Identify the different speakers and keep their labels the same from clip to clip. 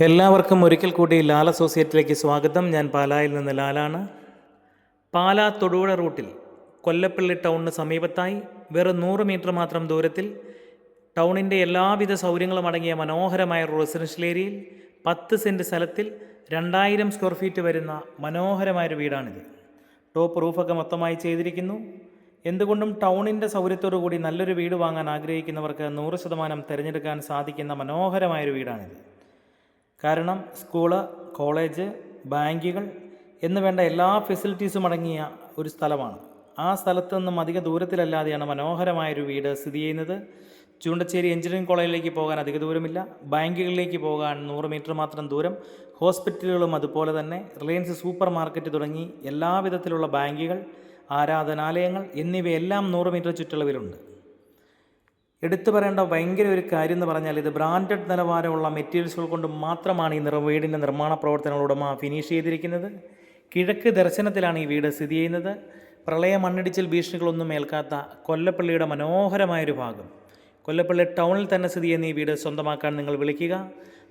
Speaker 1: എല്ലാവർക്കും ഒരിക്കൽ കൂടി ലാൽ അസോസിയേറ്റിലേക്ക് സ്വാഗതം. ഞാൻ പാലായിൽ നിന്ന് ലാലാണ്. പാലാ തൊടുപുഴ റൂട്ടിൽ കൊല്ലപ്പള്ളി ടൗണിന് സമീപത്തായി വെറും നൂറ് മീറ്റർ മാത്രം ദൂരത്തിൽ ടൗണിന്റെ എല്ലാവിധ സൗകര്യങ്ങളും അടങ്ങിയ മനോഹരമായ റെസിഡൻഷ്യൽ ഏരിയയിൽ പത്ത് സെന്റ് സ്ഥലത്തിൽ രണ്ടായിരം സ്ക്വയർ ഫീറ്റ് വരുന്ന മനോഹരമായൊരു വീടാണിത്. ടോപ്പ് റൂഫൊക്കെ മൊത്തമായി ചെയ്തിരിക്കുന്നു. എന്തുകൊണ്ടും ടൗണിന്റെ സൗകര്യത്തോടു കൂടി നല്ലൊരു വീട് വാങ്ങാൻ ആഗ്രഹിക്കുന്നവർക്ക് നൂറ് ശതമാനം തിരഞ്ഞെടുക്കാൻ സാധിക്കുന്ന മനോഹരമായൊരു വീടാണിത്. കാരണം സ്കൂൾ കോളേജ് ബാങ്കുകൾ എന്ന് വേണ്ട എല്ലാ ഫെസിലിറ്റീസും അടങ്ങിയ ഒരു സ്ഥലമാണ്. ആ സ്ഥലത്ത് നിന്നും അധിക ദൂരത്തിലല്ലാതെയാണ് മനോഹരമായൊരു വീട് സ്ഥിതി ചെയ്യുന്നത്. ചൂണ്ടച്ചേരി എഞ്ചിനീയറിംഗ് കോളേജിലേക്ക് പോകാൻ അധിക ദൂരമില്ല. ബാങ്കുകളിലേക്ക് പോകാൻ നൂറ് മീറ്റർ മാത്രം ദൂരം. ഹോസ്പിറ്റലുകളും അതുപോലെ തന്നെ റിലയൻസ് സൂപ്പർ മാർക്കറ്റ് തുടങ്ങി എല്ലാവിധത്തിലുള്ള ബാങ്കുകൾ ആരാധനാലയങ്ങൾ എന്നിവയെല്ലാം നൂറ് മീറ്റർ ചുറ്റളവിലുണ്ട്. എടുത്തു പറയേണ്ട ഭയങ്കര ഒരു കാര്യം എന്ന് പറഞ്ഞാൽ ഇത് ബ്രാൻഡഡ് നിലവാരമുള്ള മെറ്റീരിയൽസുകൾ കൊണ്ട് മാത്രമാണ് ഈ നിറ വീടിന്റെ നിർമ്മാണ പ്രവർത്തനങ്ങൾ ഉടമ ഫിനിഷ് ചെയ്തിരിക്കുന്നത്. കിഴക്ക് ദർശനത്തിലാണ് ഈ വീട് സ്ഥിതി ചെയ്യുന്നത്. പ്രളയ മണ്ണിടിച്ചിൽ ഭീഷണികളൊന്നും ഏൽക്കാത്ത കൊല്ലപ്പള്ളിയുടെ മനോഹരമായൊരു ഭാഗം. കൊല്ലപ്പള്ളി ടൗണിൽ തന്നെ സ്ഥിതി ചെയ്യുന്ന ഈ വീട് സ്വന്തമാക്കാൻ നിങ്ങൾ വിളിക്കുക.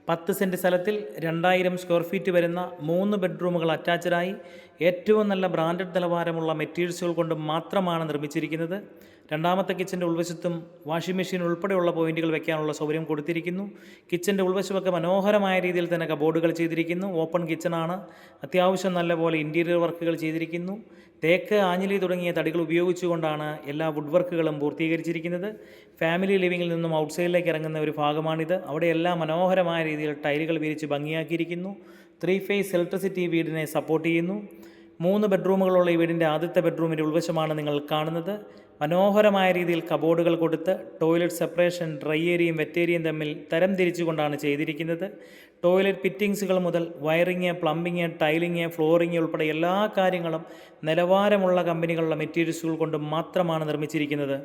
Speaker 1: പത്ത് സെന്റ് സ്ഥലത്തിൽ രണ്ടായിരം സ്ക്വയർ ഫീറ്റ് വരുന്ന മൂന്ന് ബെഡ്റൂമുകൾ അറ്റാച്ചഡായി ഏറ്റവും നല്ല ബ്രാൻഡഡ് നിലവാരമുള്ള മെറ്റീരിയൽസുകൾ കൊണ്ട് മാത്രമാണ് നിർമ്മിച്ചിരിക്കുന്നത്. രണ്ടാമത്തെ കിച്ചന്റെ ഉൾവശത്തും വാഷിംഗ് മെഷീൻ ഉൾപ്പെടെയുള്ള പോയിന്റുകൾ വെക്കാനുള്ള സൗകര്യം കൊടുത്തിരിക്കുന്നു. കിച്ചന്റെ ഉൾവശമൊക്കെ മനോഹരമായ രീതിയിൽ തന്നെ കബോർഡുകൾ ചെയ്തിരിക്കുന്നു. ഓപ്പൺ കിച്ചണാണ്. അത്യാവശ്യം നല്ലപോലെ ഇന്റീരിയർ വർക്കുകൾ ചെയ്തിരിക്കുന്നു. തേക്ക് ആഞ്ഞിലി തുടങ്ങിയ തടികൾ ഉപയോഗിച്ചുകൊണ്ടാണ് എല്ലാ വുഡ് വർക്കുകളും പൂർത്തീകരിച്ചിരിക്കുന്നത്. ഫാമിലി ലിവിങ്ങിൽ നിന്നും ഔട്ട്സൈഡിലേക്ക് ഇറങ്ങുന്ന ഒരു ഭാഗമാണിത്. അവിടെയെല്ലാം മനോഹരമായ രീതിയിൽ ടൈലുകൾ വിരിച്ച് ഭംഗിയാക്കിയിരിക്കുന്നു. ത്രീ ഫേസ് ഇലക്ട്രിസിറ്റി വീടിനെ സപ്പോർട്ട് ചെയ്യുന്നു. മൂന്ന് ബെഡ്റൂമുകളുള്ള ഈ വീടിന്റെ ആദ്യത്തെ ബെഡ്റൂമിന്റെ ഉൾവശമാണ് നിങ്ങൾ കാണുന്നത്. മനോഹരമായ രീതിയിൽ കബോർഡുകൾ കൊടുത്ത് ടോയ്ലറ്റ് സെപ്പറേഷൻ ഡ്രൈ ഏരിയയും വെറ്റ് ഏരിയയും തമ്മിൽ തരം തിരിച്ചുകൊണ്ടാണ് ചെയ്തിരിക്കുന്നത്. ടോയ്ലറ്റ് ഫിറ്റിങ്സുകൾ മുതൽ വയറിങ് പ്ലംബിങ് ടൈലിങ് ഫ്ലോറിങ് ഉൾപ്പെടെ എല്ലാ കാര്യങ്ങളും നിലവാരമുള്ള കമ്പനികളുടെ മെറ്റീരിയൽസുകൾ കൊണ്ട് മാത്രമാണ് നിർമ്മിച്ചിരിക്കുന്നത്.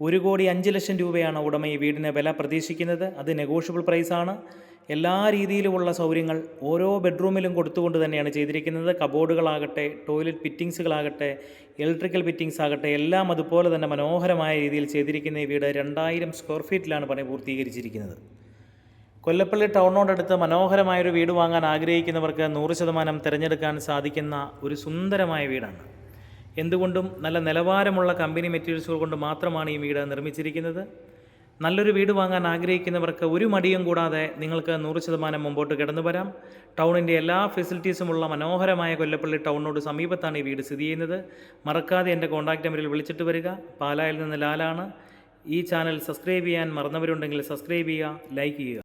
Speaker 1: ഒരു കോടി അഞ്ച് ലക്ഷം രൂപയാണ് ഉടമ ഈ വീടിന് വില പ്രതീക്ഷിക്കുന്നത്. അത് നെഗോഷ്യബിൾ പ്രൈസാണ് എല്ലാ രീതിയിലുമുള്ള സൗകര്യങ്ങൾ ഓരോ ബെഡ്റൂമിലും കൊടുത്തുകൊണ്ട് തന്നെയാണ് ചെയ്തിരിക്കുന്നത്. കബോർഡുകളാകട്ടെ ടോയ്ലറ്റ് ഫിറ്റിങ്സുകളാകട്ടെ ഇലക്ട്രിക്കൽ ഫിറ്റിങ്സ് ആകട്ടെ എല്ലാം അതുപോലെ തന്നെ മനോഹരമായ രീതിയിൽ ചെയ്തിരിക്കുന്ന ഈ വീട് രണ്ടായിരം സ്ക്വയർ ഫീറ്റിലാണ് പണി പൂർത്തീകരിച്ചിരിക്കുന്നത്. കൊല്ലപ്പള്ളി ടൗണിനോടടുത്ത് മനോഹരമായൊരു വീട് വാങ്ങാൻ ആഗ്രഹിക്കുന്നവർക്ക് നൂറ് ശതമാനം തിരഞ്ഞെടുക്കാൻ സാധിക്കുന്ന ഒരു സുന്ദരമായ വീടാണ്. എന്തുകൊണ്ടും നല്ല നിലവാരമുള്ള കമ്പനി മെറ്റീരിയൽസുകൾ കൊണ്ട് മാത്രമാണ് ഈ വീട് നിർമ്മിച്ചിരിക്കുന്നത്. നല്ലൊരു വീട് വാങ്ങാൻ ആഗ്രഹിക്കുന്നവർക്ക് ഒരു മടിയും കൂടാതെ നിങ്ങൾക്ക് നൂറ് ശതമാനം മുമ്പോട്ട് കിടന്നു വരാം. ടൗണിന്റെ എല്ലാ ഫെസിലിറ്റീസുമുള്ള മനോഹരമായ കൊല്ലപ്പള്ളി ടൗണിനോട് സമീപത്താണ് ഈ വീട് സ്ഥിതി ചെയ്യുന്നത്. മറക്കാതെ എന്റെ കോൺടാക്റ്റ് നമ്പറിൽ വിളിച്ചിട്ട് വരിക. പാലായിൽ നിന്ന് ലാലാണ്. ഈ ചാനൽ സബ്സ്ക്രൈബ് ചെയ്യാൻ മറന്നവരുണ്ടെങ്കിൽ സബ്സ്ക്രൈബ് ചെയ്യുക ലൈക്ക് ചെയ്യുക.